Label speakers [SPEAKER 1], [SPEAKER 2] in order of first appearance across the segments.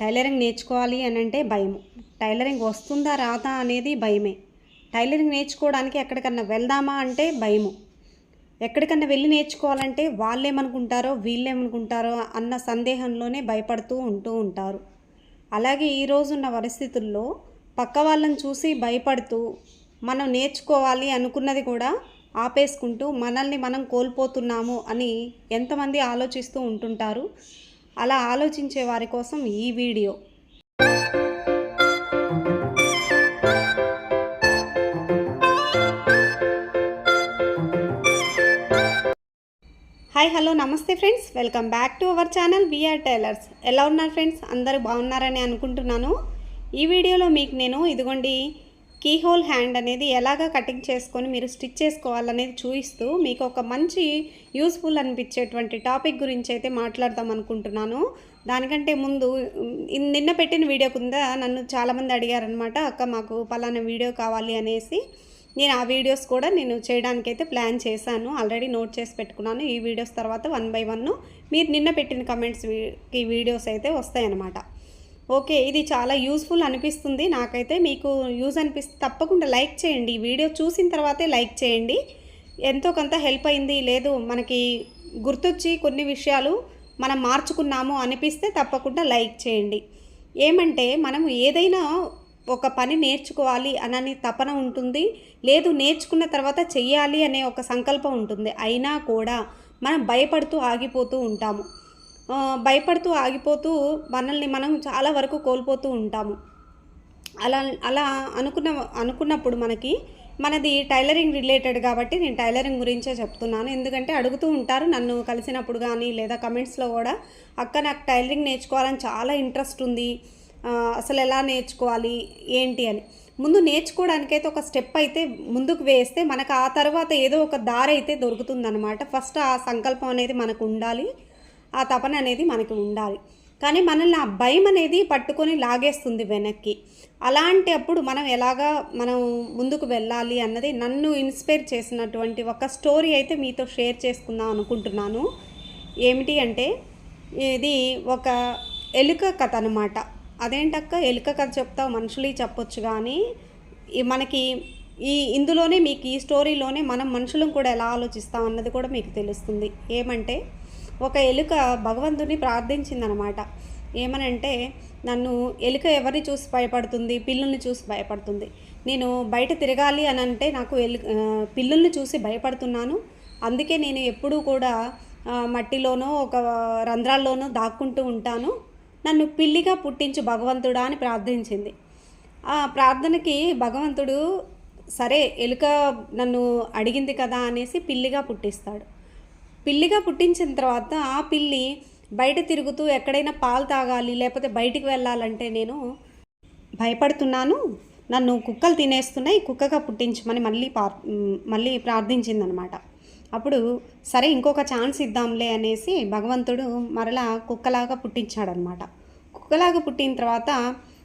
[SPEAKER 1] Tailoring నేర్చుకోవాలి అని అంటే భయము. టైలరింగ్ వస్తుందా రాదా అనేది భయమే. టైలరింగ్ నేర్చుకోవడానికి ఎక్కడికన్నా వెళ్దామా అంటే భయము. ఎక్కడికన్నా వెళ్ళి నేర్చుకోవాలంటే వాళ్ళేమనుకుంటారో వీళ్ళేమనుకుంటారో అన్న సందేహంలోనే భయపడుతూ ఉంటూ ఉంటారు. అలాగే ఈరోజున్న పరిస్థితుల్లో పక్క వాళ్ళని చూసి భయపడుతూ మనం నేర్చుకోవాలి అనుకున్నది కూడా ఆపేసుకుంటూ మనల్ని మనం కోల్పోతున్నాము అని ఎంతమంది ఆలోచిస్తూ ఉంటుంటారు. అలా ఆలోచించే వారి కోసం ఈ వీడియో. హాయ్ హలో నమస్తే friends. Welcome back to our channel BR tailors. ఎలా ఉన్నారు ఫ్రెండ్స్? అందరూ బాగున్నారని అనుకుంటున్నాను. ఈ వీడియోలో మీకు నేను ఇదిగోండి కీ హోల్ హ్యాండ్ అనేది ఎలాగ కటింగ్ చేసుకొని మీరు స్టిచ్ చేసుకోవాలనేది చూపిస్తూ మీకు ఒక మంచి యూస్ఫుల్ అనిపించేటువంటి టాపిక్ గురించి అయితే మాట్లాడదాం అనుకుంటున్నాను. దానికంటే ముందు నిన్న పెట్టిన వీడియో కింద నన్ను చాలామంది అడిగారనమాట అక్క మాకు పలానా వీడియో కావాలి అనేసి. నేను ఆ వీడియోస్ కూడా నేను చేయడానికైతే ప్లాన్ చేశాను. ఆల్రెడీ నోట్ చేసి పెట్టుకున్నాను. ఈ వీడియోస్ తర్వాత వన్ బై వన్ మీరు నిన్న పెట్టిన కమెంట్స్ ఈ వీడియోస్ అయితే వస్తాయన్నమాట. ఓకే ఇది చాలా యూస్ఫుల్ అనిపిస్తుంది. నాకైతే మీకు యూజ్ అనిపిస్తే తప్పకుండా లైక్ చేయండి. ఈ వీడియో చూసిన తర్వాతే లైక్ చేయండి. ఎంతో కొంత హెల్ప్ అయింది. లేదు మనకి గుర్తొచ్చి కొన్ని విషయాలు మనం మార్చుకున్నాము అనిపిస్తే తప్పకుండా లైక్ చేయండి. ఏమంటే మనం ఏదైనా ఒక పని నేర్చుకోవాలి అనని తపన ఉంటుంది. లేదు నేర్చుకున్న తర్వాత చెయ్యాలి అనే ఒక సంకల్పం ఉంటుంది. అయినా కూడా మనం భయపడుతూ ఆగిపోతూ ఉంటాము. భయపడుతూ ఆగిపోతూ మనల్ని మనం చాలా వరకు కోల్పోతూ ఉంటాము. అలా అలా అనుకున్న అనుకున్నప్పుడు మనకి మనది టైలరింగ్ రిలేటెడ్ కాబట్టి నేను టైలరింగ్ గురించే చెప్తున్నాను. ఎందుకంటే అడుగుతూ ఉంటారు నన్ను కలిసినప్పుడు కానీ లేదా కమెంట్స్లో కూడా అక్క నాకు టైలరింగ్ నేర్చుకోవాలని చాలా ఇంట్రెస్ట్ ఉంది. అసలు ఎలా నేర్చుకోవాలి? ఏంటి? అని. ముందు నేర్చుకోవడానికైతే ఒక స్టెప్ అయితే ముందుకు వేస్తే మనకు ఆ తర్వాత ఏదో ఒక దారి అయితే దొరుకుతుందనమాట ఫస్ట్ ఆ సంకల్పం అనేది మనకు ఉండాలి. ఆ తపన అనేది మనకి ఉండాలి. కానీ మనల్ని ఆ భయం అనేది పట్టుకొని లాగేస్తుంది వెనక్కి. అలాంటి అప్పుడు మనం ఎలాగా మనం ముందుకు వెళ్ళాలి అన్నది నన్ను ఇన్స్పైర్ చేసినటువంటి ఒక స్టోరీ అయితే మీతో షేర్ చేసుకుందాం అనుకుంటున్నాను. ఏమిటి అంటే ఇది ఒక ఎలుక కథ అనమాట అదేంటక్క? ఎలుక కథ చెప్తావు మనుషులు చెప్పొచ్చు కానీ ఈ మనకి ఈ ఇందులోనే మీకు ఈ స్టోరీలోనే మనం మనుషులను కూడా ఎలా ఆలోచిస్తాం అన్నది కూడా మీకు తెలుస్తుంది. ఏమంటే ఒక ఎలుక భగవంతుని ప్రార్థించిందనమాట. ఏమనంటే నన్ను ఎలుక ఎవరిని చూసి భయపడుతుంది? పిల్లుల్ని చూసి భయపడుతుంది. నేను బయట తిరగాలి అని అంటే నాకు ఎలు పిల్లుల్ని చూసి భయపడుతున్నాను. అందుకే నేను ఎప్పుడూ కూడా మట్టిలోనో ఒక రంధ్రాల్లోనో దాక్కుంటూ ఉంటాను. నన్ను పిల్లిగా పుట్టించు భగవంతుడా అని ప్రార్థించింది. ఆ ప్రార్థనకి భగవంతుడు సరే ఎలుక నన్ను అడిగింది కదా అనేసి పిల్లిగా పుట్టిస్తాడు. పిల్లిగా పుట్టించిన తర్వాత ఆ పిల్లి బయట తిరుగుతూ ఎక్కడైనా పాలు తాగాలి లేకపోతే బయటికి వెళ్ళాలంటే నేను భయపడుతున్నాను. నన్ను కుక్కలు తినేస్తున్నాయి కుక్కగా పుట్టించమని మళ్ళీ పా మళ్ళీ ప్రార్థించిందనమాట. అప్పుడు సరే ఇంకొక ఛాన్స్ ఇద్దాంలే అనేసి భగవంతుడు మరలా కుక్కలాగా పుట్టించాడనమాట. కుక్కలాగా పుట్టిన తర్వాత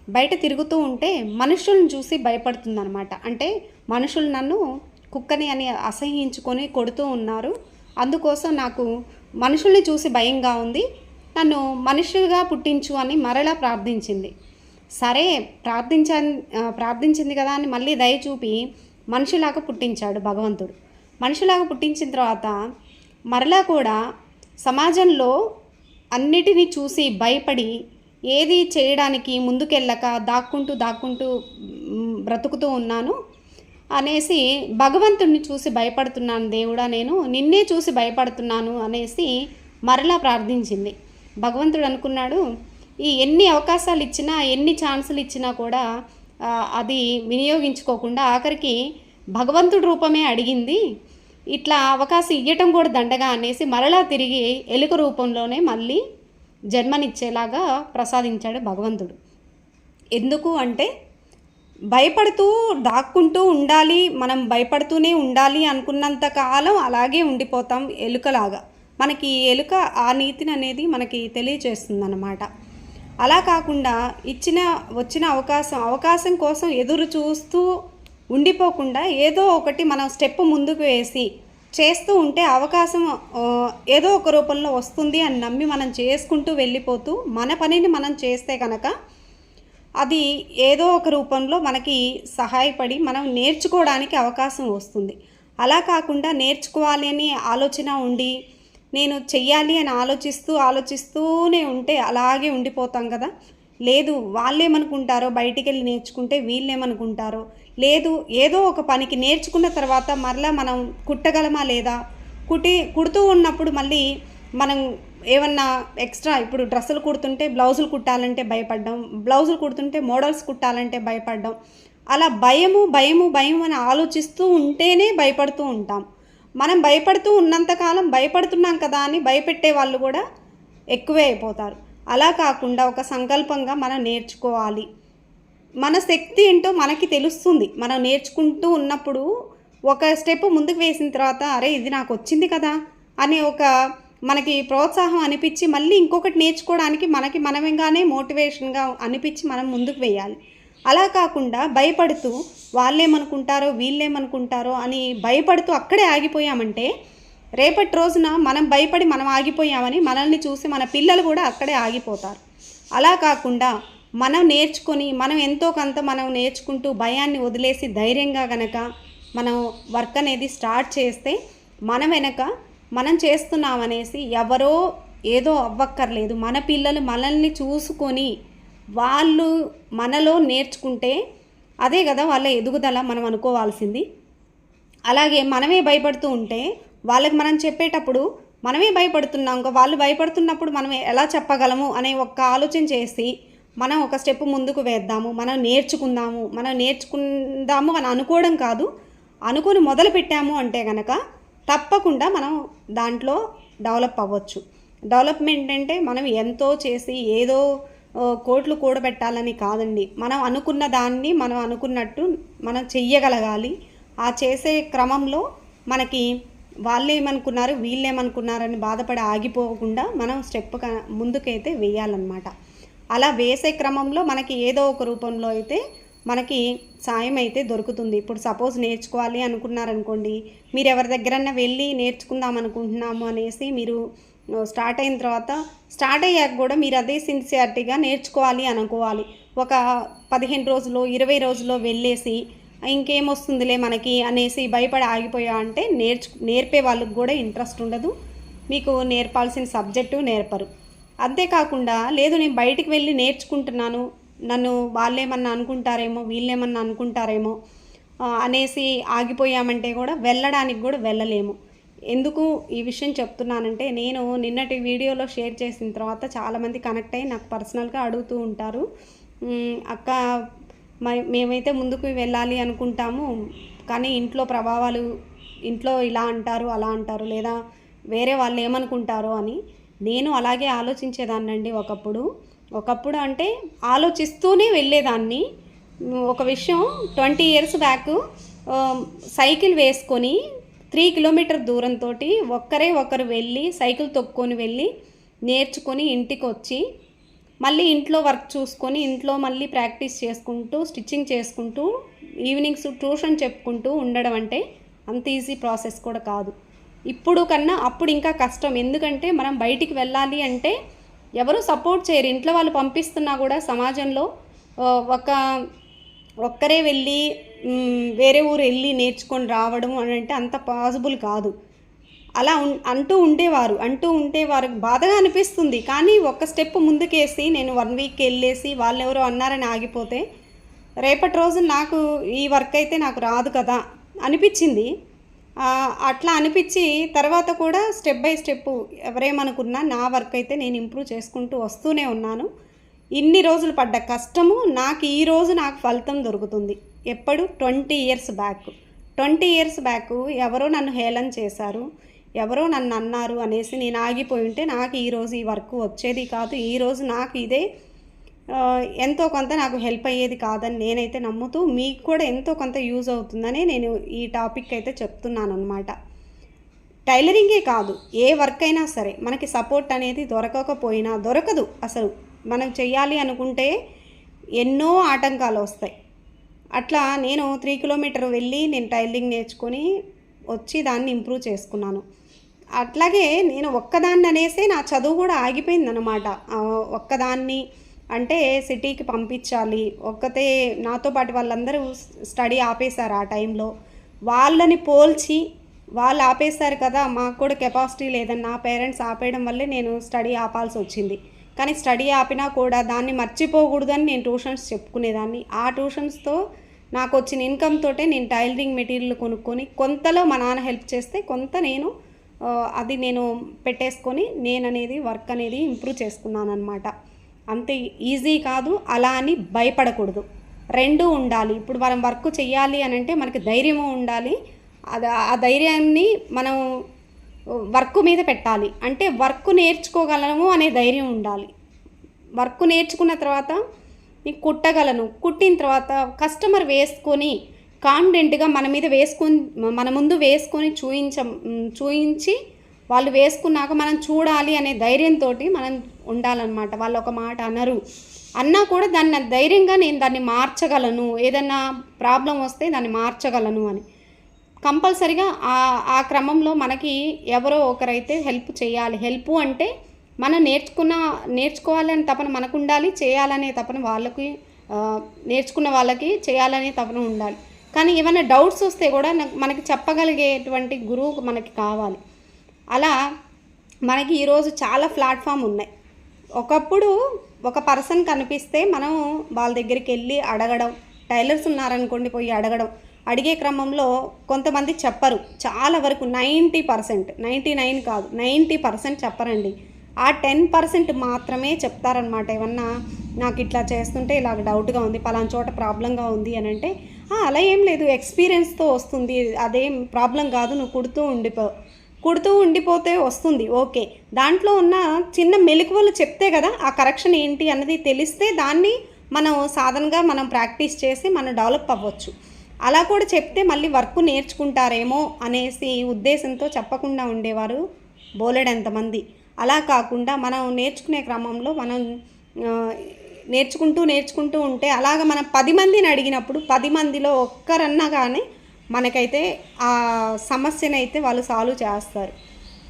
[SPEAKER 1] బయట తిరుగుతూ ఉంటే మనుషులను చూసి భయపడుతుందనమాట. అంటే మనుషులు నన్ను కుక్కని అని అసహ్యించుకొని కొడుతూ ఉన్నారు. అందుకోసం నాకు మనుషుల్ని చూసి భయంగా ఉంది. నన్ను మనుషులుగా పుట్టించు అని మరలా ప్రార్థించింది. సరే ప్రార్థించా ప్రార్థించింది కదా అని మళ్ళీ దయ చూపి మనిషిలాగా పుట్టించాడు భగవంతుడు. మనిషిలాగా పుట్టించిన తర్వాత మరలా కూడా సమాజంలో అన్నిటినీ చూసి భయపడి ఏది చేయడానికి ముందుకెళ్ళక దాక్కుంటూ దాక్కుంటూ బ్రతుకుతూ ఉన్నాను. అనేసి భగవంతుణ్ణి చూసి భయపడుతున్నాను దేవుడా నేను నిన్నే చూసి భయపడుతున్నాను అనేసి మరలా ప్రార్థించింది. భగవంతుడు అనుకున్నాడు ఈ ఎన్ని అవకాశాలు ఇచ్చినా ఎన్ని ఛాన్సులు ఇచ్చినా కూడా అది వినియోగించుకోకుండా ఆఖరికి భగవంతుడి రూపమే అడిగింది. ఇట్లా అవకాశం ఇవ్వటం కూడా దండగా అనేసి మరలా తిరిగి ఎలుక రూపంలోనే మళ్ళీ జన్మనిచ్చేలాగా ప్రసాదించాడు భగవంతుడు. ఎందుకు అంటే భయపడుతూ దాక్కుంటూ ఉండాలి మనం భయపడుతూనే ఉండాలి అనుకున్నంత కాలం అలాగే ఉండిపోతాం ఎలుకలాగా. మనకి ఈ ఎలుక ఆ నీతిని అనేది మనకి తెలియచేస్తుంది అన్నమాట అలా కాకుండా ఇచ్చిన వచ్చిన అవకాశం అవకాశం కోసం ఎదురు చూస్తూ ఉండిపోకుండా ఏదో ఒకటి మనం స్టెప్ ముందుకు వేసి చేస్తూ ఉంటే అవకాశం ఏదో ఒక రూపంలో వస్తుంది అని నమ్మి మనం చేసుకుంటూ వెళ్ళిపోతూ మన పనిని మనం చేస్తే కనుక అది ఏదో ఒక రూపంలో మనకి సహాయపడి మనం నేర్చుకోవడానికి అవకాశం వస్తుంది. అలా కాకుండా నేర్చుకోవాలి అని ఆలోచన ఉండి నేను చెయ్యాలి అని ఆలోచిస్తూ ఆలోచిస్తూనే ఉంటే అలాగే ఉండిపోతాం కదా. లేదు వాళ్ళేమనుకుంటారో బయటికి వెళ్ళి నేర్చుకుంటే వీళ్ళేమనుకుంటారో లేదు ఏదో ఒక పనికి నేర్చుకున్న తర్వాత మరలా మనం కుట్టగలమా లేదా? కుట్టి కుడుతూ ఉన్నప్పుడు మళ్ళీ మనం ఏమన్నా ఎక్స్ట్రా ఇప్పుడు డ్రెస్సులు కుడుతుంటే బ్లౌజులు కుట్టాలంటే భయపడ్డం బ్లౌజులు కుడుతుంటే మోడల్స్ కుట్టాలంటే భయపడ్డం అలా భయము భయము భయం అని ఆలోచిస్తూ ఉంటేనే భయపడుతూ ఉంటాం. మనం భయపడుతూ ఉన్నంతకాలం భయపడుతున్నాం కదా అని భయపెట్టే వాళ్ళు కూడా ఎక్కువే అయిపోతారు. అలా కాకుండా ఒక సంకల్పంగా మనం నేర్చుకోవాలి. మన శక్తి ఏంటో మనకి తెలుస్తుంది. మనం నేర్చుకుంటూ ఉన్నప్పుడు ఒక స్టెప్ ముందుకు వేసిన తర్వాత అరే ఇది నాకు వచ్చింది కదా అనే ఒక మనకి ప్రోత్సాహం అనిపించి మళ్ళీ ఇంకొకటి నేర్చుకోవడానికి మనకి మనమేగానే మోటివేషన్గా అనిపించి మనం ముందుకు వేయాలి అలా కాకుండా భయపడుతూ వాళ్ళేమనుకుంటారో వీళ్ళేమనుకుంటారో అని భయపడుతూ అక్కడే ఆగిపోయామంటే రేపటి రోజున మనం భయపడి మనం ఆగిపోయామని మనల్ని చూసి మన పిల్లలు కూడా అక్కడే ఆగిపోతారు. అలా కాకుండా మనం నేర్చుకొని మనం ఎంతో కొంత మనం నేర్చుకుంటూ భయాన్ని వదిలేసి ధైర్యంగా గనక మనం వర్క్ అనేది స్టార్ట్ చేస్తే మన వెనక మనం చేస్తున్నామనేసి ఎవరో ఏదో అవ్వక్కర్లేదు. మన పిల్లలు మనల్ని చూసుకొని వాళ్ళు మనలో నేర్చుకుంటే అదే కదా వాళ్ళ ఎదుగుదల మనం అనుకోవాల్సింది. అలాగే మనమే భయపడుతూ ఉంటే వాళ్ళకి మనం చెప్పేటప్పుడు మనమే భయపడుతున్నాం ఇంకా వాళ్ళు భయపడుతున్నప్పుడు మనం ఎలా చెప్పగలము అనే ఒక్క ఆలోచన చేసి మనం ఒక స్టెప్ ముందుకు వేద్దాము మనం నేర్చుకుందాము మనం నేర్చుకుందాము అని అనుకోవడం కాదు. అనుకుని మొదలు పెట్టాము అంటే కనుక తప్పకుండా మనం దాంట్లో డెవలప్ అవ్వచ్చు. డెవలప్మెంట్ అంటే మనం ఎంతో చేసి ఏదో కోట్లు కూడబెట్టాలని కాదండి. మనం అనుకున్న దాన్ని మనం అనుకున్నట్టు మనం చెయ్యగలగాలి. ఆ చేసే క్రమంలో మనకి వాళ్ళు ఏమనుకున్నారు వీళ్ళు ఏమనుకున్నారని బాధపడి ఆగిపోకుండా మనం స్టెప్ క- ముందుకైతే వేయాలన్నమాట. అలా వేసే క్రమంలో మనకి ఏదో ఒక రూపంలో అయితే మనకి సాయం అయితే దొరుకుతుంది. ఇప్పుడు సపోజ్ నేర్చుకోవాలి అనుకున్నారనుకోండి మీరు ఎవరి దగ్గరన్నా వెళ్ళి నేర్చుకుందాం అనుకుంటున్నాము అనేసి మీరు స్టార్ట్ అయిన తర్వాత స్టార్ట్ అయ్యాక కూడా మీరు అదే సిన్సియారిటీగా నేర్చుకోవాలి అనుకోవాలి. ఒక పదిహేను రోజులు ఇరవై రోజుల్లో వెళ్ళేసి ఇంకేమొస్తుందిలే మనకి అనేసి భయపడి ఆగిపోయా అంటే నేర్చు నేర్పే వాళ్ళకి కూడా ఇంట్రెస్ట్ ఉండదు. మీకు నేర్పాల్సిన సబ్జెక్టు నేర్పరు. అంతేకాకుండా లేదు నేను బయటికి వెళ్ళి నేర్చుకుంటున్నాను నన్ను వాళ్ళేమన్నా అనుకుంటారేమో వీళ్ళేమన్నా అనుకుంటారేమో అనేసి ఆగిపోయామంటే కూడా వెళ్ళడానికి కూడా వెళ్ళలేము. ఎందుకు ఈ విషయం చెప్తున్నానంటే నేను నిన్నటి వీడియోలో షేర్ చేసిన తర్వాత చాలామంది కనెక్ట్ అయ్యి నాకు పర్సనల్గా అడుగుతూ ఉంటారు. అక్క మేమైతే ముందుకు వెళ్ళాలి అనుకుంటాము కానీ ఇంట్లో ప్రభావాలు ఇంట్లో ఇలా అంటారు అలా అంటారు లేదా వేరే వాళ్ళు ఏమనుకుంటారో అని నేను అలాగే ఆలోచించేదాన్నండి ఒకప్పుడు. ఒకప్పుడు అంటే ఆలోచిస్తూనే వెళ్ళేదాన్ని. ఒక విషయం ట్వంటీ ఇయర్స్ బ్యాక్ సైకిల్ వేసుకొని త్రీ కిలోమీటర్ దూరంతో ఒక్కరే ఒకరు వెళ్ళి సైకిల్ తొక్కొని వెళ్ళి నేర్చుకొని ఇంటికి వచ్చి మళ్ళీ ఇంట్లో వర్క్ చూసుకొని ఇంట్లో మళ్ళీ ప్రాక్టీస్ చేసుకుంటూ స్టిచ్చింగ్ చేసుకుంటూ ఈవినింగ్స్ ట్యూషన్ చెప్పుకుంటూ ఉండడం అంటే అంత ఈజీ ప్రాసెస్ కూడా కాదు. ఇప్పుడు కన్నా అప్పుడు ఇంకా కష్టం. ఎందుకంటే మనం బయటికి వెళ్ళాలి అంటే ఎవరు సపోర్ట్ చేయరు. ఇంట్లో వాళ్ళు పంపిస్తున్నా కూడా సమాజంలో ఒక ఒక్కరే వెళ్ళి వేరే ఊరు వెళ్ళి నేర్చుకొని రావడం అని అంటే అంత పాసిబుల్ కాదు. అలా అంటూ ఉండేవారు. అంటూ ఉంటే వారికి బాధగా అనిపిస్తుంది. కానీ ఒక స్టెప్ ముందుకేసి నేను వన్ వీక్ వెళ్ళేసి వాళ్ళు ఎవరో అన్నారని ఆగిపోతే రేపటి రోజు నాకు ఈ వర్క్ అయితే నాకు రాదు కదా అనిపించింది. అట్లా అనిపించి తర్వాత కూడా స్టెప్ బై స్టెప్ ఎవరేమనుకున్నా నా వర్క్ అయితే నేను ఇంప్రూవ్ చేసుకుంటూ వస్తూనే ఉన్నాను. ఇన్ని రోజులు పడ్డ కష్టము నాకు ఈ రోజు నాకు ఫలితం దొరుకుతుంది. ఎప్పుడు? Twenty years back. Twenty years back ఎవరో నన్ను హేళన చేశారు ఎవరో నన్ను అన్నారు అనేసి నేను ఆగిపోయి ఉంటే నాకు ఈరోజు ఈ వర్క్ వచ్చేది కాదు ఈరోజు నాకు ఇదే ఎంతో కొంత నాకు హెల్ప్ అయ్యేది కాదని నేనైతే నమ్ముతూ మీకు కూడా ఎంతో కొంత యూజ్ అవుతుందని నేను ఈ టాపిక్ అయితే చెప్తున్నాను అనమాట టైలరింగే కాదు ఏ వర్క్ అయినా సరే మనకి సపోర్ట్ అనేది దొరకకపోయినా దొరకదు అసలు. మనం చేయాలి అనుకుంటే ఎన్నో ఆటంకాలు వస్తాయి. అట్లా నేను త్రీ కిలోమీటర్ వెళ్ళి నేను టైలరింగ్ నేర్చుకొని వచ్చి దాన్ని ఇంప్రూవ్ చేసుకున్నాను. అట్లాగే నేను ఒక్కదాన్ని అనేసి నా చదువు కూడా ఆగిపోయిందనమాట అనమాట ఒక్కదాన్ని అంటే సిటీకి పంపించాలి. ఒక్కతే నాతో పాటు వాళ్ళందరూ స్టడీ ఆపేశారు ఆ టైంలో. వాళ్ళని పోల్చి వాళ్ళు ఆపేశారు కదా మాకు కూడా కెపాసిటీ లేదని నా పేరెంట్స్ ఆపేయడం వల్లే నేను స్టడీ ఆపాల్సి వచ్చింది. కానీ స్టడీ ఆపినా కూడా దాన్ని మర్చిపోకూడదని నేను ట్యూషన్స్ చెప్పుకునేదాన్ని. ఆ ట్యూషన్స్తో నాకు వచ్చిన ఇన్కమ్ తోటే నేను టైలరింగ్ మెటీరియల్ కొనుక్కొని కొంతలో మా నాన్న హెల్ప్ చేస్తే కొంత నేను అది నేను పెట్టేసుకొని నేను అనేది వర్క్ అనేది ఇంప్రూవ్ చేసుకున్నాను అనమాట అంత ఈజీ కాదు అలా అని భయపడకూడదు. రెండూ ఉండాలి. ఇప్పుడు మనం వర్క్ చేయాలి అని అంటే మనకి ధైర్యము ఉండాలి. అది ఆ ధైర్యాన్ని మనం వర్క్ మీద పెట్టాలి. అంటే వర్క్ నేర్చుకోగలము అనే ధైర్యం ఉండాలి. వర్క్ నేర్చుకున్న తర్వాత నీకు కుట్టగలను. కుట్టిన తర్వాత కస్టమర్ వేసుకొని కాన్ఫిడెంట్గా మన మీద వేసుకొని మన ముందు వేసుకొని చూయించ చూయించి వాళ్ళు వేసుకున్నాక మనం చూడాలి అనే ధైర్యంతో మనం ఉండాలన్నమాట. వాళ్ళు ఒక మాట అనరు. అన్నా కూడా దాన్ని ధైర్యంగా నేను దాన్ని మార్చగలను. ఏదన్నా ప్రాబ్లం వస్తే దాన్ని మార్చగలను అని. కంపల్సరిగా ఆ ఆ క్రమంలో మనకి ఎవరో ఒకరైతే హెల్ప్ చేయాలి. హెల్ప్ అంటే మనం నేర్చుకున్న నేర్చుకోవాలని తపన మనకు ఉండాలి చేయాలనే తపన వాళ్ళకి నేర్చుకున్న వాళ్ళకి చేయాలనే తపన ఉండాలి. కానీ ఏమైనా డౌట్స్ వస్తే కూడా నాకు- మనకి చెప్పగలిగేటువంటి గురువు మనకి కావాలి. అలా మనకి ఈరోజు చాలా ప్లాట్ఫామ్ ఉన్నాయి. ఒకప్పుడు ఒక పర్సన్ కనిపిస్తే మనం వాళ్ళ దగ్గరికి వెళ్ళి అడగడం టైలర్స్ ఉన్నారనుకోండి పోయి అడగడం. అడిగే క్రమంలో కొంతమంది చెప్పరు. చాలా వరకు నైంటీ పర్సెంట్ నైంటీ నైన్ కాదు నైంటీ పర్సెంట్ చెప్పరండి. ఆ టెన్ పర్సెంట్ మాత్రమే చెప్తారనమాట ఏమన్నా నాకు ఇట్లా చేస్తుంటే ఇలాగ డౌట్గా ఉంది పలానా చోట ప్రాబ్లంగా ఉంది అని అంటే అలా ఏం లేదు ఎక్స్పీరియన్స్తో వస్తుంది అదేం ప్రాబ్లం కాదు నువ్వు కుడుతూ ఉండిపో కుడుతూ ఉండిపోతే వస్తుంది. ఓకే. దాంట్లో ఉన్న చిన్న మెలకువలు చెప్తే కదా ఆ కరెక్షన్ ఏంటి అన్నది తెలిస్తే దాన్ని మనం సాధనగా మనం ప్రాక్టీస్ చేసి మనం డెవలప్ అవ్వచ్చు. అలా కూడా చెప్తే మళ్ళీ వర్క్ నేర్చుకుంటారేమో అనేసి ఉద్దేశంతో చెప్పకుండా ఉండేవారు బోలెడంతమంది. అలా కాకుండా మనం నేర్చుకునే క్రమంలో మనం నేర్చుకుంటూ నేర్చుకుంటూ ఉంటే అలాగ మనం పది మందిని అడిగినప్పుడు పది మందిలో ఒక్కరన్నా కానీ మనకైతే ఆ సమస్యను అయితే వాళ్ళు సాల్వ్ చేస్తారు.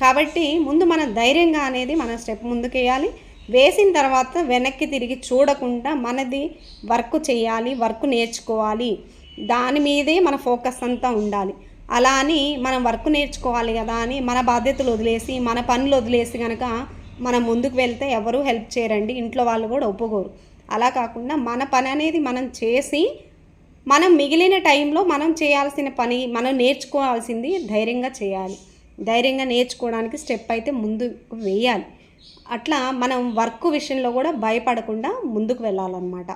[SPEAKER 1] కాబట్టి ముందు మన ధైర్యంగా అనేది మన స్టెప్ ముందుకేయాలి. వేసిన తర్వాత వెనక్కి తిరిగి చూడకుండా మనది వర్క్ చేయాలి వర్క్ నేర్చుకోవాలి. దాని మీదే మన ఫోకస్ అంతా ఉండాలి. అలా అని మనం వర్క్ నేర్చుకోవాలి కదా అని మన బాధ్యతలు వదిలేసి మన పనులు వదిలేసి కనుక మనం ముందుకు వెళ్తే ఎవరూ హెల్ప్ చేయరండి. ఇంట్లో వాళ్ళు కూడా ఒప్పుకోరు. అలా కాకుండా మన పని అనేది మనం చేసి మనం మిగిలిన టైంలో మనం చేయాల్సిన పని మనం నేర్చుకోవాల్సింది ధైర్యంగా చేయాలి. ధైర్యంగా నేర్చుకోవడానికి స్టెప్ అయితే ముందుకు వేయాలి. అట్లా మనం వర్క్ విషయంలో కూడా భయపడకుండా ముందుకు వెళ్ళాలన్నమాట.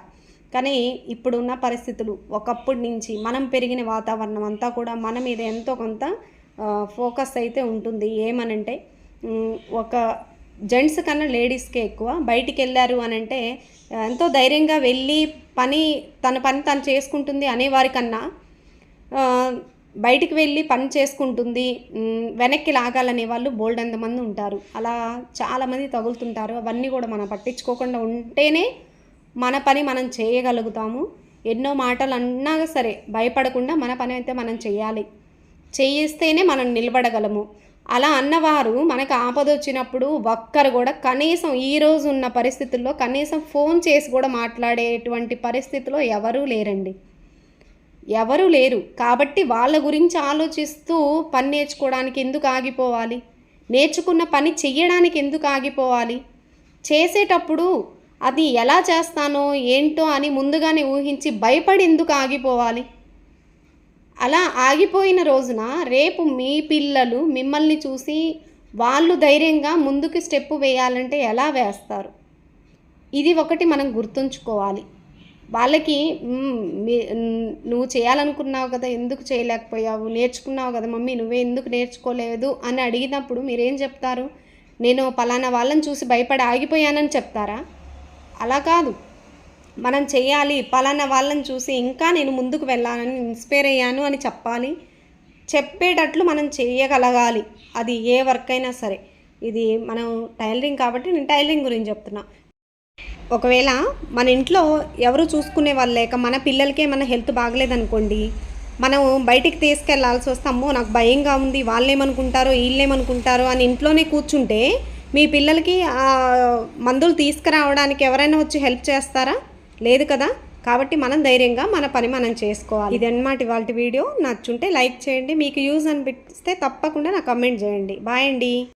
[SPEAKER 1] కానీ ఇప్పుడున్న పరిస్థితులు ఒకప్పటి నుంచి మనం పెరిగిన వాతావరణం అంతా కూడా మన మీద ఎంతో కొంత ఫోకస్ అయితే ఉంటుంది. ఏమనంటే ఒక జెంట్స్ కన్నా లేడీస్కే ఎక్కువ. బయటికి వెళ్ళారు అని అంటే ఎంతో ధైర్యంగా వెళ్ళి పని తన పని తను చేసుకుంటుంది అనేవారికన్నా బయటికి వెళ్ళి పని చేసుకుంటుంది వెనక్కి లాగాలనే వాళ్ళు బోల్డ్ ఎంతమంది ఉంటారు. అలా చాలామంది తగులుతుంటారు. అవన్నీ కూడా మనం పట్టించుకోకుండా ఉంటేనే మన పని మనం చేయగలుగుతాము. ఎన్నో మాటలు అన్నా సరే భయపడకుండా మన పని అయితే మనం చేయాలి. చేయిస్తేనే మనం నిలబడగలము. అలా అన్నవారు మనకు ఆపద వచ్చినప్పుడు ఒక్కరు కూడా కనీసం ఈ రోజు ఉన్న పరిస్థితుల్లో కనీసం ఫోన్ చేసి కూడా మాట్లాడేటువంటి పరిస్థితిలో ఎవరూ లేరండి. ఎవరూ లేరు. కాబట్టి వాళ్ళ గురించి ఆలోచిస్తూ పని నేర్చుకోవడానికి ఎందుకు ఆగిపోవాలి? నేర్చుకున్న పని చెయ్యడానికి ఎందుకు ఆగిపోవాలి? చేసేటప్పుడు అది ఎలా చేస్తానో ఏంటో అని ముందుగానే ఊహించి భయపడి ఎందుకు ఆగిపోవాలి? అలా ఆగిపోయిన రోజున రేపు మీ పిల్లలు మిమ్మల్ని చూసి వాళ్ళు ధైర్యంగా ముందుకు స్టెప్ వేయాలంటే ఎలా వేస్తారు? ఇది ఒకటి మనం గుర్తుంచుకోవాలి. వాళ్ళకి నువ్వు చేయాలనుకున్నావు కదా ఎందుకు చేయలేకపోయావు? నేర్చుకున్నావు కదా మమ్మీ నువ్వే ఎందుకు నేర్చుకోలేదు? అని అడిగినప్పుడు మీరేం చెప్తారు? నేను పలానా వాళ్ళని చూసి భయపడి ఆగిపోయానని చెప్తారా? అలా కాదు. మనం చేయాలి పలానా వాళ్ళని చూసి ఇంకా నేను ముందుకు వెళ్ళాలని ఇన్స్పైర్ అయ్యాను అని చెప్పాలి. చెప్పేటట్లు మనం చేయగలగాలి. అది ఏ వర్క్ అయినా సరే. ఇది మనం టైలరింగ్ కాబట్టి నేను టైలరింగ్ గురించి చెప్తున్నా. ఒకవేళ మన ఇంట్లో ఎవరు చూసుకునే వాళ్ళు లేక మన పిల్లలకే మన హెల్త్ బాగలేదనుకోండి మనం బయటికి తీసుకెళ్ళాల్సి వస్తే అమ్మో నాకు భయంగా ఉంది వాళ్ళేమనుకుంటారో వీళ్ళేమనుకుంటారో అని ఇంట్లోనే కూర్చుంటే మీ పిల్లలకి మందులు తీసుకురావడానికి ఎవరైనా వచ్చి హెల్ప్ చేస్తారా? లేదు కదా? కాబట్టి మనం ధైర్యంగా మన పని మనం చేసుకోవాలి. ఇది ఇవాళ వీడియో. నచ్చుంటే లైక్ చేయండి. మీకు యూజ్ అనిపిస్తే తప్పకుండా నాకు కమెంట్ చేయండి. బాయ్ అండి.